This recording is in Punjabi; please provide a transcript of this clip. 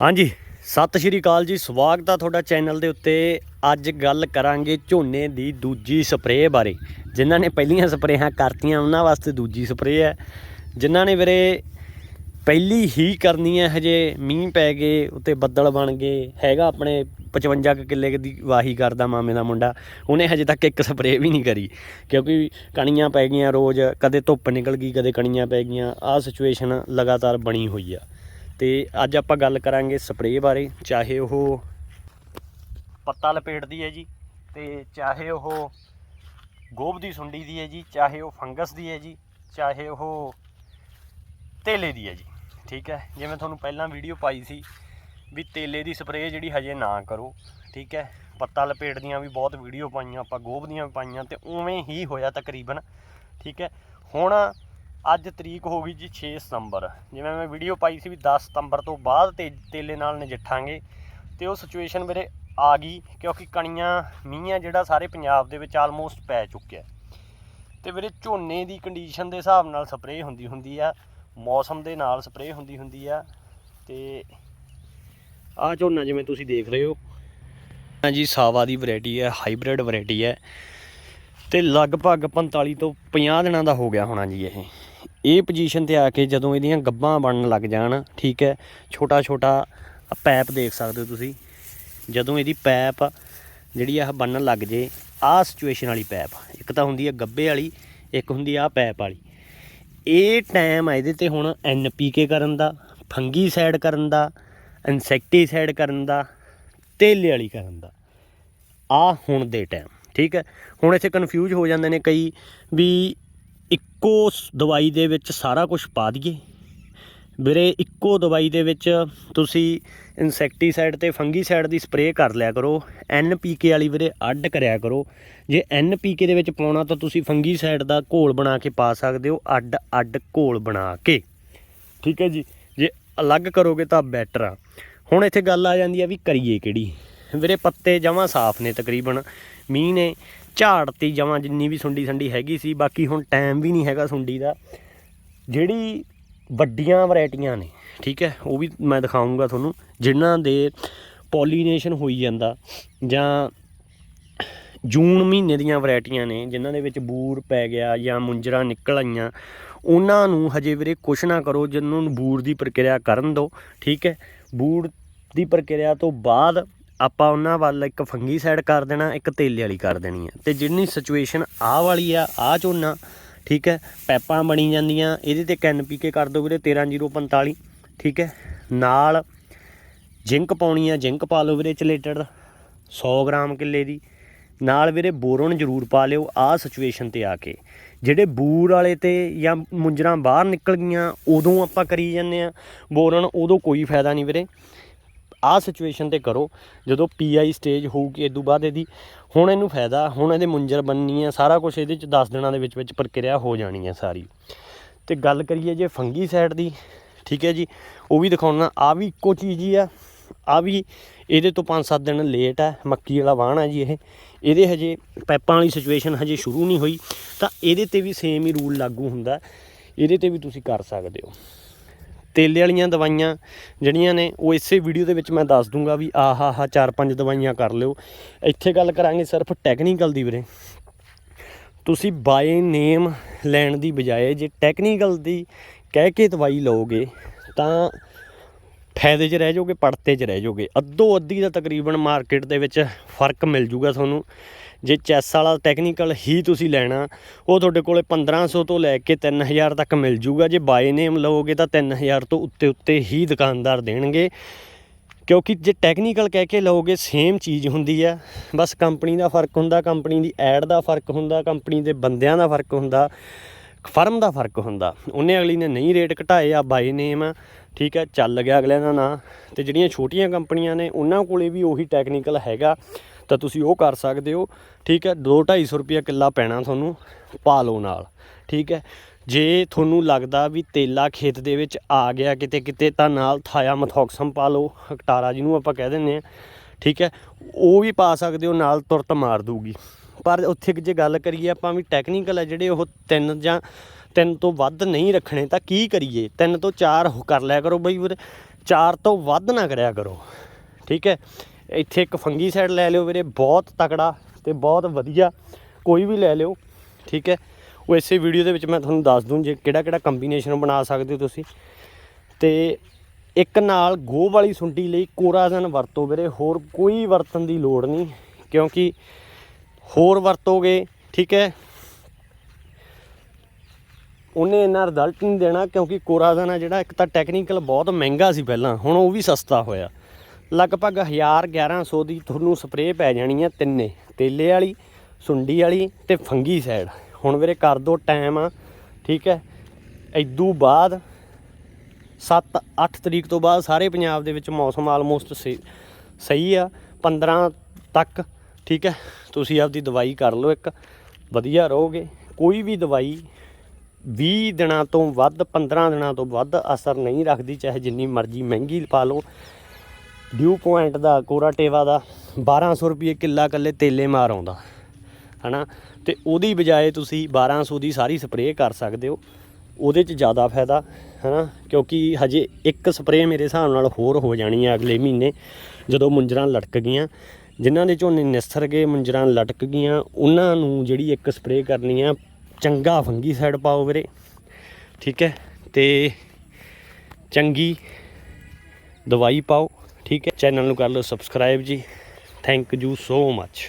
ਹਾਂਜੀ, ਸਤਿ ਸ਼੍ਰੀ ਅਕਾਲ ਜੀ, ਸਵਾਗਤ ਆ ਤੁਹਾਡਾ ਚੈਨਲ ਦੇ ਉੱਤੇ। ਅੱਜ ਗੱਲ ਕਰਾਂਗੇ ਝੋਨੇ ਦੀ ਦੂਜੀ ਸਪਰੇਅ ਬਾਰੇ। ਜਿਨ੍ਹਾਂ ਨੇ ਪਹਿਲੀਆਂ ਸਪਰੇਹਾਂ ਕਰਤੀਆਂ, ਉਹਨਾਂ ਵਾਸਤੇ ਦੂਜੀ ਸਪਰੇਅ ਹੈ। ਜਿਨ੍ਹਾਂ ਨੇ ਵੀਰੇ ਪਹਿਲੀ ਹੀ ਕਰਨੀ ਹੈ, ਹਜੇ ਮੀਂਹ ਪੈ ਗਏ, ਉੱਤੇ ਬੱਦਲ ਬਣ ਗਏ। ਹੈਗਾ ਆਪਣੇ 55 ਕੁ ਕਿੱਲੇ ਦੀ ਵਾਹੀ ਕਰਦਾ ਮਾਮੇ ਦਾ ਮੁੰਡਾ। ਉਹਨੇ ਹਜੇ ਤੱਕ ਇੱਕ ਸਪਰੇਅ ਵੀ ਨਹੀਂ ਕਰੀ, ਕਿਉਂਕਿ ਕਣੀਆਂ ਪੈ ਗਈਆਂ ਰੋਜ਼, ਕਦੇ ਧੁੱਪ ਨਿਕਲ ਗਈ, ਕਦੇ ਕਣੀਆਂ ਪੈ ਗਈਆਂ। ਆਹ ਸਿਚੁਏਸ਼ਨ ਲਗਾਤਾਰ ਬਣੀ ਹੋਈ ਆ। ਤੇ ਅੱਜ ਆਪਾਂ ਗੱਲ ਕਰਾਂਗੇ ਸਪਰੇਅ ਬਾਰੇ, ਚਾਹੇ ਉਹ ਪੱਤਾ ਲਪੇਟਦੀ ਹੈ ਜੀ, ਤੇ ਚਾਹੇ ਉਹ ਗੋਭ ਦੀ ਸੁੰਡੀ ਦੀ ਹੈ ਜੀ, ਚਾਹੇ ਉਹ ਫੰਗਸ ਦੀ ਹੈ ਜੀ, ਚਾਹੇ ਉਹ ਤੇਲੇ ਦੀ ਹੈ ਜੀ, ਠੀਕ ਹੈ? ਜਿਵੇਂ ਤੁਹਾਨੂੰ ਪਹਿਲਾਂ ਵੀਡੀਓ ਪਾਈ ਸੀ ਵੀ ਤੇਲੇ ਦੀ ਸਪਰੇਅ ਜਿਹੜੀ ਹਜੇ ਨਾ ਕਰੋ, ਠੀਕ ਹੈ? ਪੱਤਾ ਲਪੇਟ ਦੀਆਂ ਵੀ ਬਹੁਤ ਵੀਡੀਓ ਪਾਈਆਂ, ਆਪਾਂ ਗੋਭ ਦੀਆਂ ਵੀ ਪਾਈਆਂ, ਤੇ ਉਵੇਂ ਹੀ ਹੋਇਆ ਤਕਰੀਬਨ, ਠੀਕ ਹੈ? ਹੁਣ ਅੱਜ ਤਰੀਕ ਹੋ ਗਈ ਜੀ 6 ਸਤੰਬਰ। ਜਿਵੇਂ ਮੈਂ ਵੀਡੀਓ ਪਾਈ ਸੀ ਵੀ 10 ਸਤੰਬਰ ਤੋਂ ਬਾਅਦ ਤੇ ਤੇਲੇ ਨਾਲ ਨਜਿੱਠਾਂਗੇ ਤੇ ਉਹ ਸਿਚੁਏਸ਼ਨ ਮੇਰੇ ਆ ਗਈ ਕਿਉਂਕਿ ਕਣੀਆਂ, ਮੀਂਹ ਆ ਜਿਹੜਾ ਸਾਰੇ ਪੰਜਾਬ ਦੇ ਵਿੱਚ ਆਲਮੋਸਟ ਪੈ ਚੁੱਕਿਆ। ਤੇ ਵੀਰੇ ਝੋਨੇ ਦੀ ਕੰਡੀਸ਼ਨ ਦੇ ਹਿਸਾਬ ਨਾਲ ਸਪਰੇਅ ਹੁੰਦੀ ਹੁੰਦੀ ਆ, ਮੌਸਮ ਦੇ ਨਾਲ ਸਪਰੇਅ ਹੁੰਦੀ ਹੁੰਦੀ ਆ ਤੇ ਆਹ ਝੋਨਾ ਜਿਵੇਂ ਤੁਸੀਂ ਦੇਖ ਰਹੇ ਹੋ। ਹਾਂਜੀ ਸਾਵਾ ਦੀ ਵੈਰਾਈਟੀ ਹੈ ਹਾਈਬ੍ਰਿਡ ਵੈਰਾਈਟੀ ਹੈ ਤੇ ਲਗਭਗ 45 ਤੋਂ 50 ਦਿਨਾਂ ਦਾ ਹੋ ਗਿਆ ਹੋਣਾ ਜੀ ਇਹ। ਇਹ ਪੋਜੀਸ਼ਨ ਤੇ ਆ ਕੇ ਜਦੋਂ ਇਹਦੀਆਂ ਗੱਬਾਂ ਬਣਨ ਲੱਗ ਜਾਣ, ਠੀਕ ਹੈ ਛੋਟਾ ਛੋਟਾ ਪੈਪ ਦੇਖ ਸਕਦੇ ਹੋ ਤੁਸੀਂ, ਜਦੋਂ ਇਹਦੀ ਪੈਪ ਜਿਹੜੀ ਆਹ ਬਣਨ ਲੱਗ ਜੇ, ਆਹ ਸਿਚੁਏਸ਼ਨ ਵਾਲੀ ਪੈਪ, ਇੱਕ ਤਾਂ ਹੁੰਦੀ ਹੈ ਗੱਬੇ ਵਾਲੀ, ਇੱਕ ਹੁੰਦੀ ਆ ਪੈਪ ਵਾਲੀ। ਇਹ ਟਾਈਮ ਆ ਇਹਦੇ ਤੇ ਹੁਣ ਐਨਪੀਕੇ ਕਰਨ ਦਾ ਫੰਗੀਸਾਈਡ ਕਰਨ ਦਾ ਇਨਸੈਕਟੀਸਾਈਡ ਕਰਨ ਦਾ, ਤੇਲੇ ਵਾਲੀ ਕਰਨ ਦਾ। ਆ ਹੁਣ ਦੇ ਟਾਈਮ ਠੀਕ ਹੈ, ਹੁਣ ਇੱਥੇ ਕਨਫਿਊਜ਼ ਹੋ ਜਾਂਦੇ ਨੇ ਕਈ ਵੀ ਇੱਕੋ ਸ- ਦਵਾਈ ਦੇ ਵਿੱਚ ਸਾਰਾ ਕੁਝ ਪਾ ਦਈਏ। ਵੀਰੇ, ਇੱਕੋ ਦਵਾਈ ਦੇ ਵਿੱਚ ਤੁਸੀਂ ਇਨਸੈਕਟੀਸਾਈਡ ਤੇ ਫੰਗੀਸਾਈਡ ਦੀ ਸਪਰੇਅ ਕਰ ਲਿਆ ਕਰੋ। ਐਨਪੀਕੇ ਵਾਲੀ ਵੀਰੇ, ਅੱਡ ਕਰਿਆ ਕਰੋ। ਜੇ ਐਨਪੀਕੇ ਦੇ ਵਿੱਚ ਪਾਉਣਾ ਤਾਂ ਤੁਸੀਂ ਫੰਗੀਸਾਈਡ ਦਾ ਘੋਲ ਬਣਾ ਕੇ ਪਾ ਸਕਦੇ ਹੋ, ਅੱਡ ਅੱਡ ਘੋਲ ਬਣਾ ਕੇ। ਠੀਕ ਹੈ ਜੀ? ਜੇ ਅਲੱਗ ਕਰੋਗੇ ਤਾਂ ਬੈਟਰ ਆ। ਹੁਣ ਇੱਥੇ ਗੱਲ ਆ ਜਾਂਦੀ ਆ ਵੀ ਕਰੀਏ ਕਿਹੜੀ? ਵੀਰੇ, ਪੱਤੇ ਜਮਾਂ ਸਾਫ਼ ਨੇ ਤਕਰੀਬਨ। ਮੀਂਹ ਨੇ ਝਾੜਤੀ ਜਮਾਂ ਜਿੰਨੀ ਵੀ ਸੁੰਡੀ ਸੰਡੀ ਹੈਗੀ ਸੀ, ਬਾਕੀ ਹੁਣ ਟਾਈਮ ਵੀ ਨਹੀਂ ਹੈਗਾ ਸੁੰਡੀ ਦਾ। ਜਿਹੜੀ ਵੱਡੀਆਂ ਵੈਰਾਈਟੀਆਂ ਨੇ, ਠੀਕ ਹੈ, ਉਹ ਵੀ ਮੈਂ ਦਿਖਾਉਂਗਾ ਤੁਹਾਨੂੰ, ਜਿਨ੍ਹਾਂ ਦੇ ਪੋਲੀਨੇਸ਼ਨ ਹੋਈ ਜਾਂਦਾ, ਜਾਂ ਜੂਨ ਮਹੀਨੇ ਦੀਆਂ ਵੈਰਾਈਟੀਆਂ ਨੇ, ਜਿਨ੍ਹਾਂ ਦੇ ਵਿੱਚ ਬੂਰ ਪੈ ਗਿਆ ਜਾਂ ਮੁੰਜਰਾ ਨਿਕਲ ਆਈਆਂ, ਉਹਨਾਂ ਨੂੰ ਹਜੇ ਵੀਰੇ ਕੁਛ ਨਾ ਕਰੋ, ਜਿਹਨੂੰ ਨੂੰ ਬੂਰ ਦੀ ਪ੍ਰਕਿਰਿਆ ਕਰਨ ਦਿਓ ਠੀਕ ਹੈ। ਬੂਰ ਦੀ ਪ੍ਰਕਿਰਿਆ ਤੋਂ ਬਾਅਦ ਆਪਾਂ ਉਹਨਾਂ ਵੱਲ ਇੱਕ ਫੰਗੀ ਫੰਗੀਸਾਈਡ ਕਰ ਦੇਣਾ, ਇੱਕ ਤੇਲੇ ਵਾਲੀ ਕਰ ਦੇਣੀ ਹੈ ਤੇ ਜਿੰਨੀ ਸਿਚੁਏਸ਼ਨ ਆਹ ਵਾਲੀ ਆ, ਆਹ ਝੋਨਾ, ਠੀਕ ਹੈ, ਪੈਪਾਂ ਬਣੀ ਜਾਂਦੀਆਂ, ਇਹਦੇ ਤੇ ਕੈਨ ਪੀ ਕੇ ਕਰ ਦਿਓ ਵੀਰੇ 13045 ਠੀਕ ਹੈ। ਨਾਲ ਜਿੰਕ ਪਾਉਣੀ ਆ, ਜਿੰਕ ਪਾ ਲਓ ਵੀਰੇ ਚਲੇਟਡ 100 ਗ੍ਰਾਮ ਕਿੱਲੇ ਦੀ। ਨਾਲ ਵੀਰੇ ਬੋਰਨ ਜ਼ਰੂਰ ਪਾ ਲਿਓ, ਆਹ ਸਿਚੁਏਸ਼ਨ ਤੇ ਆ ਕੇ। ਜਿਹੜੇ ਬੂਰ ਵਾਲੇ ਤੇ ਜਾਂ ਮੁੰਜਰਾਂ ਬਾਹਰ ਨਿਕਲ ਗਈਆਂ, ਉਦੋਂ ਆਪਾਂ ਕਰੀ ਜਾਂਦੇ ਆ। ਬੋਰਨ, ਉਦੋਂ ਕੋਈ ਫਾਇਦਾ ਨਹੀਂ ਵੀਰੇ। ਆਹ ਸਿਚੁਏਸ਼ਨ ਤੇ ਕਰੋ, ਜਦੋਂ ਪੀਆਈ ਸਟੇਜ ਹੋਊਗੀ ਇਦੋਂ ਬਾਅਦ ਇਹਦੀ ਹੁਣ ਇਹਨੂੰ ਫਾਇਦਾ, ਹੁਣ ਇਹਦੇ ਮੁੰਜਰ ਬੰਨੀ ਆ, ਸਾਰਾ ਕੁਝ ਇਹਦੇ ਚ 10 ਦਿਨਾਂ ਦੇ ਵਿੱਚ ਵਿੱਚ ਪ੍ਰਕਿਰਿਆ ਹੋ ਜਾਣੀ ਹੈ ਸਾਰੀ। ਤੇ ਗੱਲ ਕਰੀਏ ਜੇ ਫੰਗੀ ਸਾਈਡ ਦੀ, ਠੀਕ ਹੈ ਜੀ, ਉਹ ਵੀ ਦਿਖਾਉਣਾ ਆ ਵੀ ਇੱਕੋ ਚੀਜ਼ ਹੀ ਆ ਆ ਵੀ ਇਹਦੇ ਤੋਂ 5-7 ਦਿਨ ਲੇਟ ਹੈ ਮੱਕੀ ਵਾਲਾ ਵਾਹਣ ਹੈ ਜੀ ਇਹ, ਇਹਦੇ ਹਜੇ ਪੈਪਾਂ ਵਾਲੀ ਸਿਚੁਏਸ਼ਨ ਹਜੇ ਸ਼ੁਰੂ ਨਹੀਂ ਹੋਈ, ਤਾਂ ਇਹਦੇ ਤੇ ਵੀ ਸੇਮ ਹੀ ਰੂਲ ਲਾਗੂ ਹੁੰਦਾ, ਇਹਦੇ ਤੇ ਵੀ ਤੁਸੀਂ ਕਰ ਸਕਦੇ ਹੋ। ਤੇਲੇ ਵਾਲੀਆਂ ਦਵਾਈਆਂ ਜਿਹੜੀਆਂ ਨੇ, ਉਹ ਇਸੇ ਵੀਡੀਓ ਦੇ ਵਿੱਚ ਮੈਂ ਦੱਸ ਦੂੰਗਾ ਵੀ ਆਹ ਆਹ ਚਾਰ ਪੰਜ ਦਵਾਈਆਂ ਕਰ ਲਿਓ। ਇੱਥੇ ਗੱਲ ਕਰਾਂਗੇ ਸਿਰਫ ਟੈਕਨੀਕਲ ਦੀ ਵੀਰੇ। ਤੁਸੀਂ ਬਾਏ ਨੇਮ ਲੈਣ ਦੀ ਬਜਾਏ ਜੇ ਟੈਕਨੀਕਲ ਦੀ ਕਹਿ ਕੇ ਦਵਾਈ ਲਓਗੇ, ਤਾਂ ਫਾਇਦੇ 'ਚ ਰਹਿ ਜਾਓਗੇ, ਪੜਤੇ 'ਚ ਰਹਿ ਜਾਓਗੇ। ਅੱਧੋ ਅੱਧੀ ਦਾ ਤਕਰੀਬਨ ਮਾਰਕੀਟ ਦੇ ਵਿੱਚ ਫ਼ਰਕ ਮਿਲ ਜੂਗਾ ਤੁਹਾਨੂੰ। ਜੇ ਚੈਸ ਵਾਲਾ ਟੈਕਨੀਕਲ ਹੀ ਤੁਸੀਂ ਲੈਣਾ, ਉਹ ਤੁਹਾਡੇ ਕੋਲੇ 1500 ਤੋਂ ਲੈ ਕੇ 3000 ਤੱਕ ਮਿਲ ਜੂਗਾ। ਜੇ ਬਾਏ ਨੇਮ ਲਓਗੇ ਤਾਂ 3000 ਤੋਂ ਉੱਤੇ ਉੱਤੇ ਹੀ ਦੁਕਾਨਦਾਰ ਦੇਣਗੇ। ਕਿਉਂਕਿ ਜੇ ਟੈਕਨੀਕਲ ਕਹਿ ਕੇ ਲਓਗੇ ਸੇਮ ਚੀਜ਼ ਹੁੰਦੀ ਆ ਬਸ ਕੰਪਨੀ ਦਾ ਫ਼ਰਕ ਹੁੰਦਾ ਕੰਪਨੀ ਦੀ ਐਡ ਦਾ ਫ਼ਰਕ ਹੁੰਦਾ ਕੰਪਨੀ ਦੇ ਬੰਦਿਆਂ ਦਾ ਫ਼ਰਕ ਹੁੰਦਾ ਫਰਮ ਦਾ ਫ਼ਰਕ ਹੁੰਦਾ। ਉਹਨੇ ਅਗਲੀ ਨੇ ਨਹੀਂ ਰੇਟ ਘਟਾਏ, ਆ ਬਾਈ ਨੇਮ ਠੀਕ ਹੈ, ਚੱਲ ਗਿਆ ਅਗਲੇ ਦਾ ਨਾਂ। ਤੇ ਜਿਹੜੀਆਂ ਛੋਟੀਆਂ ਕੰਪਨੀਆਂ ਨੇ, ਉਹਨਾਂ ਕੋਲੇ ਵੀ ਉਹੀ ਟੈਕਨੀਕਲ ਹੈਗਾ। ਤਾਂ ਤੁਸੀਂ ਉਹ ਕਰ ਸਕਦੇ ਹੋ। ਠੀਕ ਹੈ 2-250 ਰੁਪਏ ਕਿੱਲਾ ਪੈਣਾ ਤੁਹਾਨੂੰ ਪਾ ਲਓ ਨਾਲ। ਠੀਕ ਹੈ, ਜੇ ਤੁਹਾਨੂੰ ਲੱਗਦਾ ਵੀ ਤੇਲਾ ਖੇਤ ਦੇ ਵਿੱਚ ਆ ਗਿਆ ਕਿਤੇ ਕਿਤੇ, ਤਾਂ ਨਾਲ ਥਾਇਆ ਮਥੋਕਸਮ ਪਾ ਲਓ, ਹਕਟਾਰਾ ਜਿਹਨੂੰ ਆਪਾਂ ਕਹਿ ਦਿੰਦੇ ਆ ਠੀਕ ਹੈ, ਉਹ ਵੀ ਪਾ ਸਕਦੇ ਹੋ, ਨਾਲ ਤੁਰਤ ਮਾਰ ਦੂਗੀ। ਪਰ ਉੱਥੇ ਜੇ ਗੱਲ ਕਰੀਏ ਆਪਾਂ ਵੀ ਟੈਕਨੀਕਲ ਹੈ, ਜਿਹੜੇ ਉਹ ਤਿੰਨ ਜਾਂ ਤਿੰਨ ਤੋਂ ਵੱਧ ਨਹੀਂ ਰੱਖਣੇ, ਤਾਂ ਕੀ ਕਰੀਏ? ਤਿੰਨ ਤੋਂ ਚਾਰ ਕਰ ਲਿਆ ਕਰੋ ਬਈ ਵੀਰੇ। ਚਾਰ ਤੋਂ ਵੱਧ ਨਾ ਕਰਿਆ ਕਰੋ। ਠੀਕ ਹੈ ਇੱਥੇ ਇੱਕ ਫੰਗੀ ਸਾਈਡ ਲੈ ਲਿਓ ਵੀਰੇ, ਬਹੁਤ ਤਕੜਾ ਤੇ ਬਹੁਤ ਵਧੀਆ। ਕੋਈ ਵੀ ਲੈ ਲਿਓ, ਠੀਕ ਹੈ? ਉਹ ਇਸੇ ਵੀਡੀਓ ਦੇ ਵਿੱਚ ਮੈਂ ਤੁਹਾਨੂੰ ਦੱਸ ਦੂੰ ਜੇ ਕਿਹੜਾ ਕਿਹੜਾ ਕੰਬੀਨੇਸ਼ਨ ਬਣਾ ਸਕਦੇ ਹੋ ਤੁਸੀਂ। ਤੇ ਇੱਕ ਨਾਲ ਗੋਹ ਵਾਲੀ ਸੁੰਡੀ ਲਈ ਕੋਰਾਜ਼ਨ ਵਰਤੋ ਵੀਰੇ, ਹੋਰ ਕੋਈ ਵਰਤਣ ਦੀ ਲੋੜ ਨਹੀਂ, ਕਿਉਂਕਿ ਹੋਰ ਵਰਤੋਗੇ, ਠੀਕ ਹੈ? ਉਹਨੇ ਇੰਨਾ ਰਿਜ਼ਲਟ ਨਹੀਂ ਦੇਣਾ ਕਿਉਂਕਿ ਕੋਰਾਜ਼ਨ ਆ ਜਿਹੜਾ, ਇੱਕ ਤਾਂ ਟੈਕਨੀਕਲ ਬਹੁਤ ਮਹਿੰਗਾ ਸੀ ਪਹਿਲਾਂ, ਹੁਣ ਉਹ ਵੀ ਸਸਤਾ ਹੋਇਆ। ਲਗਭਗ 1000 1100 ਦੀ ਤੁਹਾਨੂੰ ਸਪਰੇਅ ਪੈ ਜਾਣੀ ਆ ਤਿੰਨੇ, ਤੇਲੇ ਵਾਲੀ, ਸੁੰਡੀ ਵਾਲੀ ਤੇ ਫੰਗੀ ਸਾਈਡ ਹੁਣ ਵੀਰੇ ਕਰ ਦੋ ਟਾਈਮ ਆ, ਠੀਕ ਹੈ? ਇਦੋਂ ਬਾਅਦ 7-8 ਤਰੀਕ ਤੋਂ ਬਾਅਦ ਸਾਰੇ ਪੰਜਾਬ ਦੇ ਵਿੱਚ ਮੌਸਮ ਆਲਮੋਸਟ ਸਹੀ ਆ 15 ਤੱਕ, ਠੀਕ ਹੈ? ਤੁਸੀਂ ਆਪਦੀ ਦਵਾਈ ਕਰ ਲਓ ਇੱਕ, ਵਧੀਆ ਰਹੋਗੇ। ਕੋਈ ਵੀ ਦਵਾਈ 20 ਦਿਨਾਂ ਤੋਂ ਵੱਧ 15 ਦਿਨਾਂ ਤੋਂ ਵੱਧ ਅਸਰ ਨਹੀਂ ਰੱਖਦੀ, ਚਾਹੇ ਜਿੰਨੀ ਮਰਜ਼ੀ ਮਹਿੰਗੀ ਪਾ ਲਓ। ਡਿਊ ਪੁਆਇੰਟ ਦਾ, ਕੋਰਾ ਟੇਵਾ ਦਾ 1200 ਰੁਪਏ ਕਿੱਲਾ ਕੱਲੇ ਤੇਲੇ ਮਾਰ ਆਉਂਦਾ। ਹਨਾ? ਤੇ ਉਹਦੀ ਬਜਾਏ ਤੁਸੀਂ 1200 ਦੀ ਸਾਰੀ ਸਪਰੇਅ ਕਰ ਸਕਦੇ ਹੋ। ਉਹਦੇ 'ਚ ਜ਼ਿਆਦਾ ਫਾਇਦਾ, ਹਨਾ? ਕਿਉਂਕਿ ਹਜੇ ਇੱਕ ਸਪਰੇਅ ਮੇਰੇ ਹਿਸਾਬ ਨਾਲ ਹੋਰ ਹੋ ਜਾਣੀ ਹੈ ਅਗਲੇ ਮਹੀਨੇ, ਜਦੋਂ ਮੁੰਜਰਾਂ ਲਟਕ ਗਈਆਂ। ਜਿਨ੍ਹਾਂ ਦੇ ਝੋਨੇ ਨਿਸਰ ਗਏ, ਮੁੰਜਰਾਂ ਲਟਕ ਗਈਆਂ, ਉਹਨਾਂ ਨੂੰ ਜਿਹੜੀ ਇੱਕ ਸਪਰੇਅ ਕਰਨੀ ਆ, ਚੰਗਾ ਫੰਗੀ ਸਾਈਡ ਪਾਓ ਵੀਰੇ। ਠੀਕ ਹੈ? ਤੇ ਚੰਗੀ ਦਵਾਈ ਪਾਓ। ਠੀਕ ਹੈ। ਚੈਨਲ ਨੂੰ ਕਰ ਲਓ ਸਬਸਕ੍ਰਾਈਬ ਜੀ। Thank you so much